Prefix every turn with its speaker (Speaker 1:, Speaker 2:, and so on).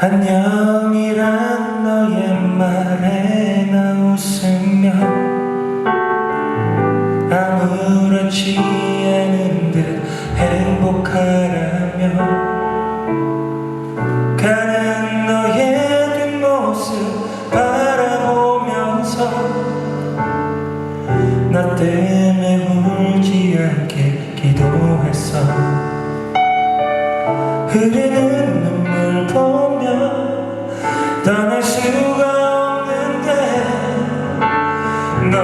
Speaker 1: 안녕이란 너의 말에 나 웃으며 아무렇지 않은 듯 행복하라며. 가는 너의 뒷모습 바라보면서 나 때문에 울지 않게 기도했어. 흐르는 눈물 보며